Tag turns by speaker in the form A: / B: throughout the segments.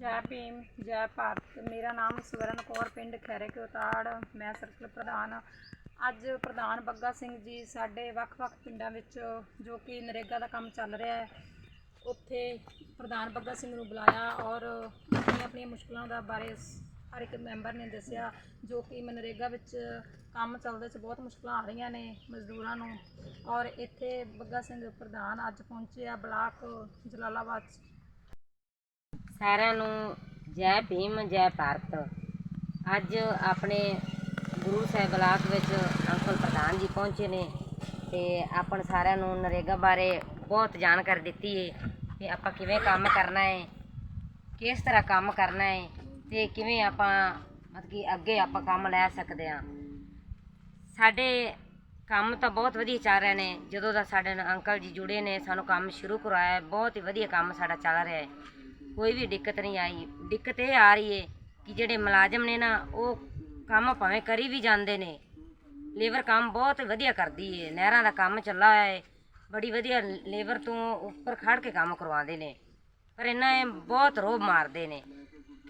A: ਜੈ ਭੀਮ, ਜੈ ਭਾਰਤ। ਮੇਰਾ ਨਾਮ ਸਵਰਨ ਕੌਰ, ਪਿੰਡ ਖੈਰੇ ਕੋਤਾੜ ਮੈਂ ਸਰਕਲ ਪ੍ਰਧਾਨ ਅੱਜ ਪ੍ਰਧਾਨ ਬੱਗਾ ਸਿੰਘ ਜੀ ਸਾਡੇ ਵੱਖ-ਵੱਖ ਪਿੰਡਾਂ ਵਿੱਚ, ਜੋ ਕਿ ਨਰੇਗਾ ਦਾ ਕੰਮ ਚੱਲ ਰਿਹਾ ਹੈ, ਉੱਥੇ ਪ੍ਰਧਾਨ ਬੱਗਾ ਸਿੰਘ ਨੂੰ ਬੁਲਾਇਆ ਔਰ ਆਪਣੀਆਂ ਆਪਣੀਆਂ ਮੁਸ਼ਕਲਾਂ ਦਾ ਬਾਰੇ ਹਰ ਇੱਕ ਮੈਂਬਰ ਨੇ ਦੱਸਿਆ, ਜੋ ਕਿ ਮਨਰੇਗਾ ਵਿੱਚ ਕੰਮ ਚੱਲਦੇ 'ਚ ਬਹੁਤ ਮੁਸ਼ਕਲਾਂ ਆ ਰਹੀਆਂ ਨੇ ਮਜ਼ਦੂਰਾਂ ਨੂੰ। ਔਰ ਇੱਥੇ ਬੱਗਾ ਸਿੰਘ ਪ੍ਰਧਾਨ ਅੱਜ ਪਹੁੰਚੇ ਆ ਬਲਾਕ ਜਲਾਲਾਬਾਦ 'ਚ।
B: ਸਾਰਿਆਂ ਨੂੰ ਜੈ ਭੀਮ, ਜੈ ਭਾਰਤ। ਅੱਜ ਆਪਣੇ ਗੁਰੂ ਸਾਹਿਬ ਬਲਾਕ ਵਿੱਚ ਅੰਕਲ ਪ੍ਰਧਾਨ ਜੀ ਪਹੁੰਚੇ ਨੇ ਤੇ ਆਪਾਂ ਸਾਰਿਆਂ ਨੂੰ ਨਰੇਗਾ ਬਾਰੇ ਬਹੁਤ ਜਾਣਕਾਰੀ ਦਿੱਤੀ ਹੈ ਕਿ ਆਪਾਂ ਕਿਵੇਂ ਕੰਮ ਕਰਨਾ ਹੈ ਕਿਸ ਤਰ੍ਹਾਂ ਕੰਮ ਕਰਨਾ ਹੈ ਤੇ ਕਿਵੇਂ ਆਪਾਂ ਮਤਲਬ ਕਿ ਅੱਗੇ ਆਪਾਂ ਕੰਮ ਲੈ ਸਕਦੇ ਹਾਂ ਸਾਡੇ ਕੰਮ ਤਾਂ ਬਹੁਤ ਵਧੀਆ ਚੱਲ ਰਹੇ ਨੇ, ਜਦੋਂ ਦਾ ਸਾਡੇ ਨਾਲ ਅੰਕਲ ਜੀ ਜੁੜੇ ਨੇ, ਸਾਨੂੰ ਕੰਮ ਸ਼ੁਰੂ ਕਰਵਾਇਆ ਬਹੁਤ ਹੀ ਵਧੀਆ ਕੰਮ ਸਾਡਾ ਚੱਲ ਰਿਹਾ ਹੈ ਕੋਈ ਵੀ ਦਿੱਕਤ ਨਹੀਂ ਆਈ। ਦਿੱਕਤ ਇਹ ਆ ਰਹੀ ਹੈ ਕਿ ਜਿਹੜੇ ਮੁਲਾਜ਼ਮ ਨੇ ਨਾ, ਉਹ ਕੰਮ ਭਾਵੇਂ ਕਰੀ ਵੀ ਜਾਂਦੇ ਨੇ। ਲੇਬਰ ਕੰਮ ਬਹੁਤ ਵਧੀਆ ਕਰਦੀ ਹੈ ਨਹਿਰਾਂ ਦਾ ਕੰਮ ਚੱਲਾ ਹੋਇਆ ਹੈ ਬੜੀ ਵਧੀਆ ਲੇਬਰ ਤੋਂ ਉੱਪਰ ਖੜ ਕੇ ਕੰਮ ਕਰਵਾਉਂਦੇ ਨੇ। ਪਰ ਇਹਨਾਂ ਇਹ ਬਹੁਤ ਰੋਬ ਮਾਰਦੇ ਨੇ।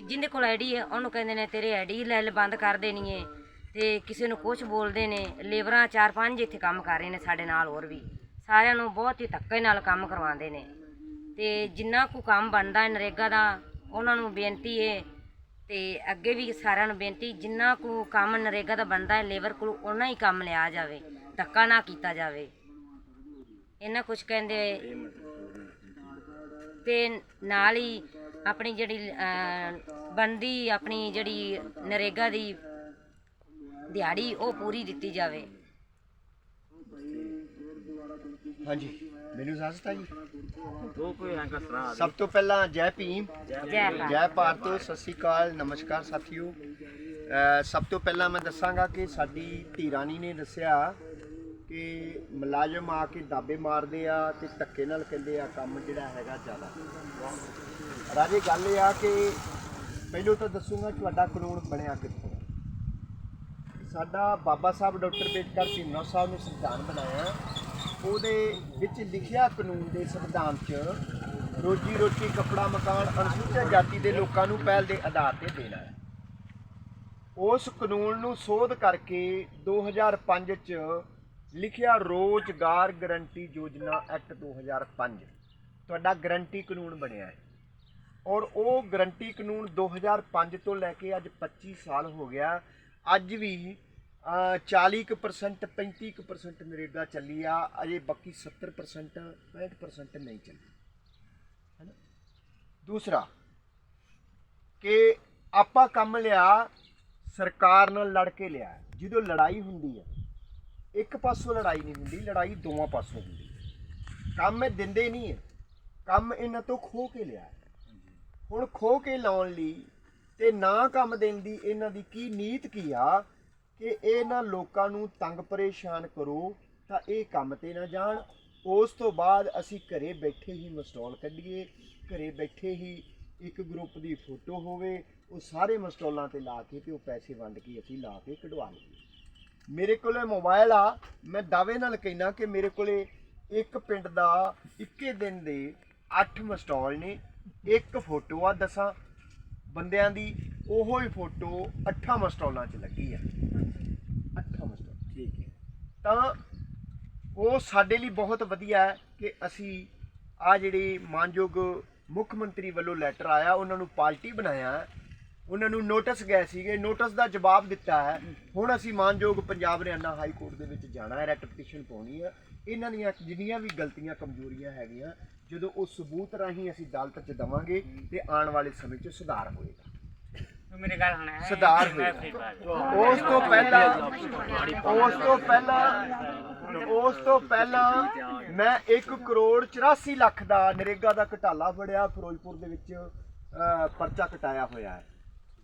B: ਜਿਹਦੇ ਕੋਲ ਆਈਡੀ ਹੈ ਉਹਨੂੰ ਕਹਿੰਦੇ ਨੇ, ਤੇਰੇ ਆਈਡੀ ਲੈ ਲੈ, ਬੰਦ ਕਰ ਦੇਣੀ ਹੈ ਤੇ ਕਿਸੇ ਨੂੰ ਕੁਝ ਬੋਲਦੇ ਨੇ। ਲੇਬਰਾਂ ਚਾਰ ਪੰਜ ਇੱਥੇ ਕੰਮ ਕਰ ਰਹੇ ਨੇ ਸਾਡੇ ਨਾਲ ਹੋਰ ਵੀ। ਸਾਰਿਆਂ ਨੂੰ ਬਹੁਤ ਹੀ ਧੱਕੇ ਨਾਲ ਕੰਮ ਕਰਵਾਉਂਦੇ ਨੇ। ਤੇ ਜਿੰਨਾ ਕੁ ਕੰਮ ਬਣਦਾ ਹੈ ਨਰੇਗਾ ਦਾ ਉਹਨਾਂ ਨੂੰ ਬੇਨਤੀ ਹੈ ਤੇ ਅੱਗੇ ਵੀ ਸਾਰਿਆਂ ਨੂੰ ਬੇਨਤੀ ਜਿੰਨਾ ਕੁ ਕੰਮ ਨਰੇਗਾ ਦਾ ਬਣਦਾ ਹੈ ਲੇਬਰ ਕੋਲ ਉਹਨਾਂ ਹੀ ਕੰਮ ਲਿਆ ਜਾਵੇ ਧੱਕਾ ਨਾ ਕੀਤਾ ਜਾਵੇ। ਇਹਨਾਂ ਕੁਝ ਕਹਿੰਦੇ ਤੇ ਨਾਲ ਹੀ ਆਪਣੀ ਜਿਹੜੀ ਅਹ, ਬਣਦੀ ਆਪਣੀ ਜਿਹੜੀ ਨਰੇਗਾ ਦੀ ਦਿਹਾੜੀ ਉਹ ਪੂਰੀ ਦਿੱਤੀ ਜਾਵੇ।
C: ਹਾਂਜੀ। ਮੈਨੂੰ ਇਜਾਜ਼ਤ ਹੈ ਜੀ।
D: ਦੋ ਕੋਈ ਐਂਕਾ ਸੁਣਾ
C: ਸਭ ਤੋਂ ਪਹਿਲਾਂ ਜੈ ਭੀਮ।
B: ਜੈ ਭਾਰਤ।
C: ਜੈ ਭਾਰਤ। ਸਤਿ ਸ਼੍ਰੀ ਅਕਾਲ ਨਮਸਕਾਰ ਸਾਥੀਓ। ਅਹ ਸਭ ਤੋਂ ਪਹਿਲਾਂ ਮੈਂ ਦੱਸਾਂਗਾ ਕਿ ਸਾਡੀ ਧੀ ਰਾਣੀ ਨੇ ਦੱਸਿਆ ਕਿ ਮੁਲਾਜ਼ਮ ਆ ਕੇ ਦਾਬੇ ਮਾਰਦੇ ਆ ਤੇ ਧੱਕੇ ਨਾਲ ਕਹਿੰਦੇ ਆ ਕੰਮ ਜਿਹੜਾ ਹੈਗਾ ਜ਼ਿਆਦਾ। ਰਾਜੇ ਗੱਲ ਇਹ ਆ ਕਿ ਪਹਿਲਾਂ ਤਾਂ ਦੱਸੂਗਾ ਤੁਹਾਡਾ ਕਾਨੂੰਨ ਬਣਿਆ ਕਿੱਥੋਂ? ਸਾਡਾ ਬਾਬਾ ਸਾਹਿਬ ਡਾਕਟਰ ਅੰਬੇਡਕਰ ਭੀਮਰਾਓ ਸਾਹਿਬ ਨੇ ਸੰਵਿਧਾਨ ਬਣਾਇਆ। ਉਹਦੇ ਵਿੱਚ ਲਿਖਿਆ ਕਾਨੂੰਨ ਦੇ ਸੰਵਿਧਾਨ 'ਚ ਰੋਜੀ ਰੋਟੀ ਕੱਪੜਾ, ਮਕਾਨ ਅਨੁਸੂਚਿਤ ਜਾਤੀ ਦੇ ਲੋਕਾਂ ਨੂੰ ਪਹਿਲ ਦੇ ਆਧਾਰ ਤੇ ਦੇਣਾ ਹੈ। ਉਸ ਕਾਨੂੰਨ ਨੂੰ ਸੋਧ ਕਰਕੇ 2005 'ਚ ਲਿਖਿਆ ਰੋਜ਼ਗਾਰ ਗਰੰਟੀ ਯੋਜਨਾ ਐਕਟ 2005 ਤੁਹਾਡਾ ਗਰੰਟੀ ਕਾਨੂੰਨ ਬਣਿਆ ਹੈ। ਔਰ ਉਹ ਗਰੰਟੀ ਕਾਨੂੰਨ 2005 ਤੋਂ ਲੈ ਕੇ ਅੱਜ 25 ਸਾਲ ਹੋ ਗਿਆ। ਅੱਜ ਵੀ ਅਹ, 40% 35% ਨਰੇਗਾ ਚੱਲੀ ਆ ਅਜੇ ਬਾਕੀ 70% 65% ਨਹੀਂ ਚੱਲੀ। ਹੈਨਾ? ਦੂਸਰਾ ਕਿ ਆਪਾਂ ਕੰਮ ਲਿਆ ਸਰਕਾਰ ਨਾਲ ਲੜ ਕੇ ਲਿਆ। ਜਦੋਂ ਲੜਾਈ ਹੁੰਦੀ ਹੈ ਇੱਕ ਪਾਸੋਂ ਲੜਾਈ ਨਹੀਂ ਹੁੰਦੀ ਲੜਾਈ ਦੋਵਾਂ ਪਾਸੋਂ ਹੁੰਦੀ ਹੈ ਕੰਮ ਇਹ ਦਿੰਦੇ ਨਹੀਂ ਹੈ ਕੰਮ ਇਹਨਾਂ ਤੋਂ ਖੋ ਕੇ ਲਿਆ। ਹੁਣ ਖੋ ਕੇ ਲਾਉਣ ਲਈ ਤੇ ਨਾ ਕੰਮ ਦੇਣ ਦੀ ਇਹਨਾਂ ਦੀ ਕੀ ਨੀਤ ਕੀ ਆ? ਕਿ ਇਹਨਾਂ ਲੋਕਾਂ ਨੂੰ ਤੰਗ ਪਰੇਸ਼ਾਨ ਕਰੋ, ਤਾਂ ਇਹ ਕੰਮ ਤੇ ਨਾ ਜਾਣ। ਉਸ ਤੋਂ ਬਾਅਦ ਅਸੀਂ ਘਰੇ ਬੈਠੇ ਹੀ ਮਸਟਾਲ ਕੱਢੀਏ। ਘਰੇ ਬੈਠੇ ਹੀ ਇੱਕ ਗਰੁੱਪ ਦੀ ਫੋਟੋ ਹੋਵੇ, ਉਹ ਸਾਰੇ ਮਸਟਾਲਾਂ ਤੇ ਲਾ ਕੇ ਤੇ ਉਹ ਪੈਸੇ ਵੰਡ ਕੇ ਅਸੀਂ ਲਾ ਕੇ ਕਢਵਾ ਲਈਏ। ਮੇਰੇ ਕੋਲੇ ਮੋਬਾਈਲ ਆ। ਮੈਂ ਦਾਅਵੇ ਨਾਲ ਕਹਿਣਾ ਕਿ ਮੇਰੇ ਕੋਲੇ ਇੱਕ ਪਿੰਡ ਦਾ ਇੱਕੇ ਦਿਨ ਦੇ 8 ਮਸਟਾਲ ਨੇ, ਇੱਕ ਫੋਟੋ ਆ ਦਸਾਂ। ਬੰਦਿਆਂ ਦੀ ਉਹੋ ਹੀ ਫੋਟੋ ਅੱਠਾਂ ਮਸਟਾਲਾਂ 'ਚ ਲੱਗੀ ਆ। ਅੱਠਾਂ ਮਸਟਾਲ ਠੀਕ ਹੈ। ਤਾਂ ਉਹ ਸਾਡੇ ਲਈ ਬਹੁਤ ਵਧੀਆ ਹੈ ਕਿ ਅਸੀਂ ਆ ਜਿਹੜੇ ਮਾਨਯੋਗ ਮੁੱਖ ਮੰਤਰੀ ਵੱਲੋਂ ਲੈਟਰ ਆਇਆ, ਉਹਨਾਂ ਨੂੰ ਪਾਰਟੀ ਬਣਾਇਆ ਉਹਨਾਂ ਨੂੰ ਨੋਟਿਸ ਗਏ ਸੀਗੇ ਨੋਟਿਸ ਦਾ ਜਵਾਬ ਦਿੱਤਾ ਹੈ। ਹੁਣ ਅਸੀਂ ਮਾਨਯੋਗ ਪੰਜਾਬ ਹਰਿਆਣਾ ਹਾਈ ਕੋਰਟ ਦੇ ਵਿੱਚ ਜਾਣਾ ਹੈ ਰੈਟ ਪਟੀਸ਼ਨ ਪਾਉਣੀ ਹੈ। ਇਹਨਾਂ ਦੀਆਂ ਜਿੰਨੀਆਂ ਵੀ ਗਲਤੀਆਂ, ਕਮਜ਼ੋਰੀਆਂ ਹੈਗੀਆਂ ਜਦੋਂ ਉਹ ਸਬੂਤ ਰਾਹੀਂ ਅਸੀਂ ਅਦਾਲਤ 'ਚ ਦਵਾਂਗੇ ਤੇ ਆਉਣ ਵਾਲੇ ਸਮੇਂ 'ਚ ਸੁਧਾਰ ਹੋਏਗਾ।
D: ਮੇਰੇ ਗੱਲ ਹੁਣ ਹੈ
C: ਸੁਧਾਰ ਹੋਏਗਾ। ਉਸ ਤੋਂ ਪਹਿਲਾਂ ਉਸ ਤੋਂ ਪਹਿਲਾਂ ਉਸ ਤੋਂ ਪਹਿਲਾਂ ਮੈਂ 1 ਕਰੋੜ 84 ਲੱਖ ਦਾ ਨਰੇਗਾ ਦਾ ਘਟਾਲਾ ਫੜਿਆ ਫਿਰੋਜ਼ਪੁਰ ਦੇ ਵਿੱਚ ਪਰਚਾ ਕਟਾਇਆ ਹੋਇਆ ਹੈ।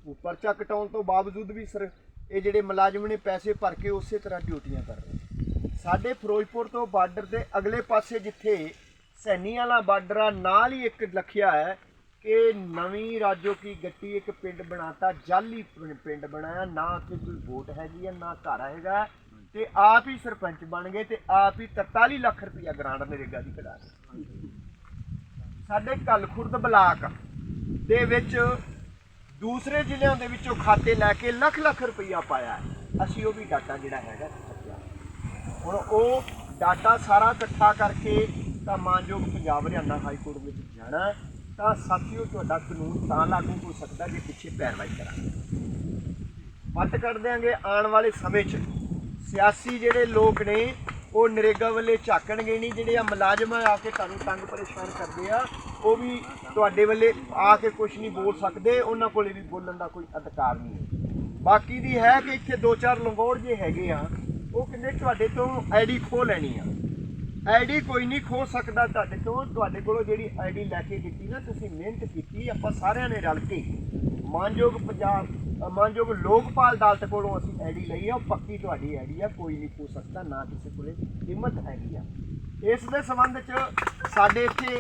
C: ਉਹ ਪਰਚਾ ਕਟਾਉਣ ਤੋਂ ਬਾਵਜੂਦ ਵੀ ਸਰ ਇਹ ਜਿਹੜੇ ਮੁਲਾਜ਼ਮ ਨੇ ਪੈਸੇ ਭਰ ਕੇ ਉਸੇ ਤਰ੍ਹਾਂ ਡਿਊਟੀਆਂ ਕਰ ਰਹੇ ਸਾਡੇ ਫਿਰੋਜ਼ਪੁਰ ਤੋਂ ਬਾਰਡਰ ਦੇ ਅਗਲੇ ਪਾਸੇ ਜਿੱਥੇ ਸੈਣੀ ਵਾਲਾ ਬਾਰਡਰ ਆ ਨਾਲ ਹੀ ਇੱਕ ਲਖਿਆ ਹੈ ਕਿ ਨਵੀਂ ਰਾਜੋ ਕੀ ਗੱਟੀ ਇੱਕ ਪਿੰਡ ਬਣਾਤਾ, ਜਾਲੀ ਪਿੰ- ਪਿੰਡ ਬਣਾਇਆ। ਨਾ ਕਿ ਕੋਈ ਵੋਟ ਹੈਗੀ ਹੈ, ਨਾ ਘਰ ਹੈਗਾ ਤੇ ਆਪ ਹੀ ਸਰਪੰਚ ਬਣ ਗਏ ਤੇ ਆਪ ਹੀ 43 ਲੱਖ ਰੁਪਇਆ ਗ੍ਰਾਂਟ ਨਰੇਗਾ ਦੀ ਕਢਾ ਦਿੱਤੀ। ਸਾਡੇ ਕਲਖੁਰਦ ਬਲਾਕ ਦੇ ਵਿੱਚ ਦੂਸਰੇ ਜ਼ਿਲ੍ਹਿਆਂ ਦੇ ਵਿੱਚੋਂ ਖਾਤੇ ਲੈ ਕੇ ਲੱਖ ਲੱਖ ਰੁਪਈਆ ਪਾਇਆ ਅਸੀਂ ਉਹ ਵੀ ਡਾਟਾ ਜਿਹੜਾ ਹੈਗਾ ਹੁਣ ਉਹ ਡਾਟਾ ਸਾਰਾ ਇਕੱਠਾ ਕਰਕੇ ਤਾਂ ਮਾਨਯੋਗ ਪੰਜਾਬ ਹਰਿਆਣਾ ਹਾਈ ਕੋਰਟ ਵਿੱਚ ਜਾਣਾ ਹੈ। ਤਾਂ ਸਾਥੀਓ ਤੁਹਾਡਾ ਕਾਨੂੰਨ ਤਾਂ ਲਾਗੂ ਹੋ ਸਕਦਾ ਜੇ ਪਿੱਛੇ ਪੈਰਵਾਈ ਕਰਾਂਗੇ। ਵੱਟ ਕੱਢ ਦਿਆਂਗੇ ਆਉਣ ਵਾਲੇ ਸਮੇਂ 'ਚ। ਸਿਆਸੀ ਜਿਹੜੇ ਲੋਕ ਨੇ, ਉਹ ਨਰੇਗਾ ਵੱਲੇ ਝਾਕਣਗੇ ਨਹੀਂ, ਜਿਹੜੇ ਆ ਮੁਲਾਜ਼ਮ ਆ ਕੇ ਤੁਹਾਨੂੰ ਤੰਗ ਪਰੇਸ਼ਾਨ ਕਰਦੇ ਆ, ਉਹ ਵੀ ਤੁਹਾਡੇ ਵੱਲੇ ਆ ਕੇ ਕੁਝ ਨਹੀਂ ਬੋਲ ਸਕਦੇ, ਉਹਨਾਂ ਕੋਲੇ ਵੀ ਬੋਲਣ ਦਾ ਕੋਈ ਅਧਿਕਾਰ ਨਹੀਂ ਹੈ। ਬਾਕੀ ਦੀ ਹੈ ਕਿ ਇੱਥੇ ਦੋ ਚਾਰ ਲੰਗੋੜ ਜੇ ਹੈਗੇ ਆ, ਉਹ ਕਹਿੰਦੇ ਤੁਹਾਡੇ ਤੋਂ ਆਈਡੀ ਖੋ ਲੈਣੀ ਆ। ਆਈਡੀ ਕੋਈ ਨਹੀਂ ਖੋ ਸਕਦਾ ਤੁਹਾਡੇ ਤੋਂ। ਤੁਹਾਡੇ ਕੋਲੋਂ ਜਿਹੜੀ ਆਈਡੀ ਲੈ ਕੇ ਦਿੱਤੀ ਨਾ, ਤੁਸੀਂ ਮਿਹਨਤ ਕੀਤੀ, ਆਪਾਂ ਸਾਰਿਆਂ ਨੇ ਰਲ ਕੇ ਮਾਨਯੋਗ ਪੰਜਾਬ ਮਾਨਯੋਗ ਲੋਕਪਾਲ ਅਦਾਲਤ ਕੋਲੋਂ ਅਸੀਂ ਆਈਡੀ ਲਈ ਆ, ਉਹ ਪੱਕੀ ਤੁਹਾਡੀ ਆਈਡੀ ਆ, ਕੋਈ ਨਹੀਂ ਖੋ ਸਕਦਾ, ਨਾ ਕਿਸੇ ਕੋਲੇ ਹਿੰਮਤ ਹੈਗੀ ਆ। ਇਸ ਦੇ ਸੰਬੰਧ ਚ ਸਾਡੇ ਇੱਥੇ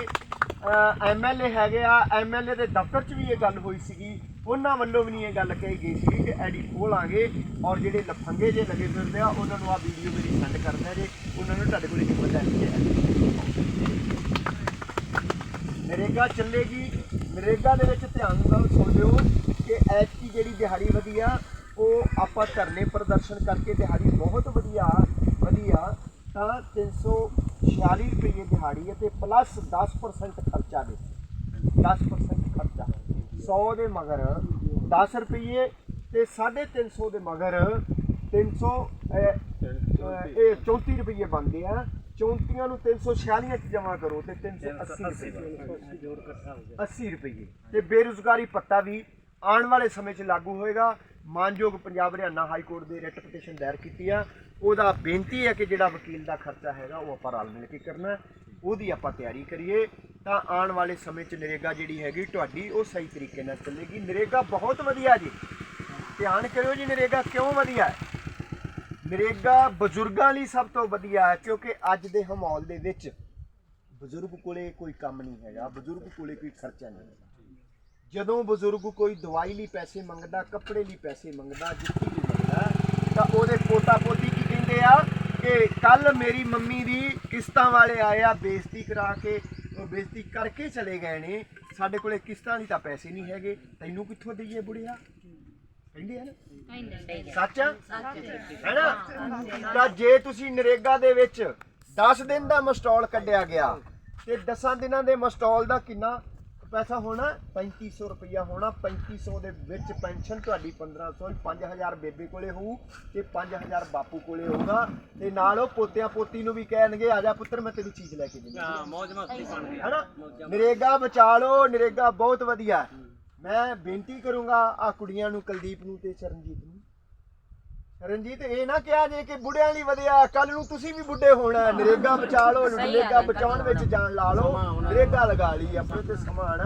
C: ਐਮਐਲਏ ਹੈਗੇ ਆ ਐਮਐਲਏ ਦੇ ਦਫ਼ਤਰ 'ਚ ਵੀ ਇਹ ਗੱਲ ਹੋਈ ਸੀਗੀ। ਉਹਨਾਂ ਵੱਲੋਂ ਵੀ ਨਹੀਂ ਇਹ ਗੱਲ ਕਹੀ ਗਈ ਸੀ ਕਿ ਆਈਡੀ ਖੋਲਾਂਗੇ ਔਰ ਜਿਹੜੇ ਲਫੰਗੇ ਜੇ ਲੱਗੇ ਫਿਰਦੇ ਆ, ਉਹਨਾਂ ਨੂੰ ਆ ਵੀਡੀਓ ਮੇਰੀ ਸੈਂਡ ਕਰਦਾ ਜੇ ਉਹਨਾਂ ਨੂੰ ਤੁਹਾਡੇ ਕੋਲ ਹਿੰਮਤ ਹੈਗੀ ਹੈ। ਨਰੇਗਾ ਚੱਲੇਗੀ। ਨਰੇਗਾ ਦੇ ਵਿੱਚ ਧਿਆਨ ਨਾਲ ਸੁਣ ਲਿਓ ਕਿ ਐਤਕੀ ਜਿਹੜੀ ਦਿਹਾੜੀ ਵਧੀਆ, ਉਹ ਆਪਾਂ ਧਰਨੇ ਪ੍ਰਦਰਸ਼ਨ ਕਰਕੇ ਦਿਹਾੜੀ ਬਹੁਤ ਵਧੀਆ ਵਧੀਆ, ਤਾਂ 346 ਰੁਪਏ ਦਿਹਾੜੀ ਅਤੇ ਪਲੱਸ 10% ਖਰਚਾ ਦੇ। 10% ਖਰਚਾ। 100 ਦੇ ਮਗਰ 10 ਰੁਪਏ ਤੇ 350 ਦੇ ਮਗਰ 300 ਅਹ, ਅਹ, ਇਹ 34 ਰੁਪਏ ਬਣਦੇ ਆ। 34 ਨੂੰ 346 ਚ ਜਮਾ ਕਰੋ ਤੇ 380 ਰੁਪਏ 80 ਰੁਪਏ ਤੇ ਬੇਰੁਜ਼ਗਾਰੀ ਭੱਤਾ ਵੀ ਆਉਣ ਵਾਲੇ ਸਮੇਂ 'ਚ ਲਾਗੂ ਹੋਏਗਾ। ਮਾਨਯੋਗ ਪੰਜਾਬ ਹਰਿਆਣਾ ਹਾਈ ਕੋਰਟ ਦੇ ਰਿਟ ਪਟੀਸ਼ਨ ਦਾਇਰ ਕੀਤੀ ਆ। ਉਹਦਾ ਬੇਨਤੀ ਹੈ ਕਿ ਜਿਹੜਾ ਵਕੀਲ ਦਾ ਖਰਚਾ ਹੈਗਾ ਉਹ ਆਪਾਂ ਰਲ ਮਿਲ ਕੇ ਕਰਨਾ। ਉਹਦੀ ਆਪਾਂ ਤਿਆਰੀ ਕਰੀਏ। ਤਾਂ ਆਉਣ ਵਾਲੇ ਸਮੇਂ 'ਚ ਨਰੇਗਾ ਜਿਹੜੀ ਹੈਗੀ ਤੁਹਾਡੀ ਉਹ ਸਹੀ ਤਰੀਕੇ ਨਾਲ ਚੱਲੇਗੀ। ਨਰੇਗਾ ਬਹੁਤ ਵਧੀਆ ਜੀ। ਧਿਆਨ ਕਰਿਓ ਜੀ ਨਰੇਗਾ ਕਿਉਂ ਵਧੀਆ? ਹੈ ਨਰੇਗਾ ਬਜ਼ੁਰਗਾਂ ਲਈ ਸਭ ਤੋਂ ਵਧੀਆ ਹੈ, ਕਿਉਂਕਿ ਅੱਜ ਦੇ ਮਾਹੌਲ ਦੇ ਵਿੱਚ ਬਜ਼ੁਰਗ ਕੋਲੇ ਕੋਈ ਕੰਮ ਨਹੀਂ ਹੈਗਾ, ਬਜ਼ੁਰਗ ਕੋਲੇ ਕੋਈ ਖਰਚਾ ਨਹੀਂ ਹੈਗਾ। ਜਦੋਂ ਬਜ਼ੁਰਗ ਕੋਈ ਦਵਾਈ ਲਈ ਪੈਸੇ ਮੰਗਦਾ, ਕੱਪੜੇ ਲਈ ਪੈਸੇ ਮੰਗਦਾ, ਜੁੱਤੀ ਲਈ ਮੰਗਦਾ, ਤਾਂ ਉਹਦੇ ਪੋਤਾ ਪੋਤੀ ਕੀ ਕਹਿੰਦੇ ਆ ਕਿ ਕੱਲ ਮੇਰੀ ਮੰਮੀ ਦੀ ਕਿਸ਼ਤਾਂ ਵਾਲੇ ਆਏ ਆ, ਬੇਇੱਜ਼ਤੀ ਕਰਾ ਕੇ ਉਹ ਬੇਇੱਜ਼ਤੀ ਕਰਕੇ ਚਲੇ ਗਏ ਨੇ, ਸਾਡੇ ਕੋਲੇ ਕਿਸ਼ਤਾਂ ਲਈ ਤਾਂ ਪੈਸੇ ਨਹੀਂ ਹੈਗੇ, ਤੈਨੂੰ ਕਿੱਥੋਂ ਦਈਏ ਬੁੜਿਆ? ਕਹਿੰਦੇ ਆ ਨਾ? ਸੱਚ ਆ? ਹੈ ਨਾ? ਤਾਂ ਜੇ ਤੁਸੀਂ ਨਰੇਗਾ ਦੇ ਵਿੱਚ 10 ਦਿਨ ਦਾ ਮਸਟਾਲ ਕੱਢਿਆ ਗਿਆ ਤੇ 10 ਦਿਨਾਂ ਦੇ ਮਸਟਾਲ ਦਾ ਕਿੰਨਾ ਪੈਸਾ ਹੋਣਾ? 3500 ਰੁਪਇਆ ਹੋਣਾ। 3500 ਦੇ ਵਿੱਚ ਪੈਨਸ਼ਨ ਤੁਹਾਡੀ 1500 5000 ਬੇਬੇ ਕੋਲੇ ਹੋਊ ਤੇ 5000 ਬਾਪੂ ਕੋਲੇ ਹੋਊਗਾ ਤੇ ਨਾਲ ਉਹ ਪੋਤਿਆਂ ਪੋਤੀ ਨੂੰ ਵੀ ਕਹਿਣਗੇ ਆ ਜਾ ਪੁੱਤਰ ਮੈਂ ਤੈਨੂੰ ਚੀਜ਼ ਲੈ ਕੇ ਦੇਣੀ
D: ਹਾਂ ਮੌਜ ਮਸਤੀ ਬਣ
C: ਹੈਨਾ ਨਰੇਗਾ ਬਚਾ ਲਓ ਨਰੇਗਾ ਬਹੁਤ ਵਧੀਆ। ਹੈ। ਮੈਂ ਬੇਨਤੀ ਕਰੂੰਗਾ ਆ ਕੁੜੀਆਂ ਨੂੰ ਕੁਲਦੀਪ ਨੂੰ ਤੇ ਚਰਨਜੀਤ ਨੂੰ ਰਣਜੀਤ ਇਹ ਨਾ ਕਿਹਾ ਜੇ ਕਿ ਬੁੱਢਿਆਂ ਲਈ ਵਧਿਆ ਕੱਲ ਨੂੰ ਤੁਸੀਂ ਵੀ ਬੁੱਢੇ ਹੋਣਾ। ਨਰੇਗਾ ਬਚਾ ਲਓ ਨਰੇਗਾ ਬਚਾਉਣ ਵਿੱਚ ਜਾਨ ਲਾ ਲਓ ਨਰੇਗਾ ਲਗਾ ਲਈ ਆਪਣੇ ਤੇ ਸਮਾਨ।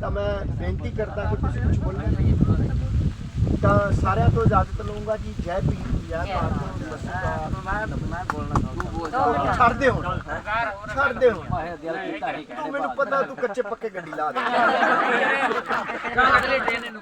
C: ਤਾਂ ਮੈਂ ਬੇਨਤੀ ਕਰਦਾ ਕਿ ਤੁਸੀਂ ਕੁਝ ਬੋਲਣਾ ਤਾਂ ਸਾਰਿਆਂ ਤੋਂ ਇਜਾਜ਼ਤ ਲਵਾਂਗਾ ਜੀ ਜੈ ਭੀਮ ਜੈ ਭਾਰਤ ਨਮਸਕਾਰ
D: ਮੈਂ ਮੈਂ ਬੋਲਣਾ ਤੂੰ ਬੋਲ
C: ਛੱਡ ਦੇ ਹੁਣ। ਛੱਡ ਦੇ ਹੁਣ।
D: ਮੈਂ ਦਿਲ ਕੀਤਾ ਹੀ
C: ਤੂੰ ਮੈਨੂੰ ਪਤਾ ਤੂੰ ਕੱਚੇ ਪੱਕੇ ਗੱਡੀ ਲਾ ਦੇ।
D: ਅਗਲੇ ਦਿਨ ਇਹਨੂੰ।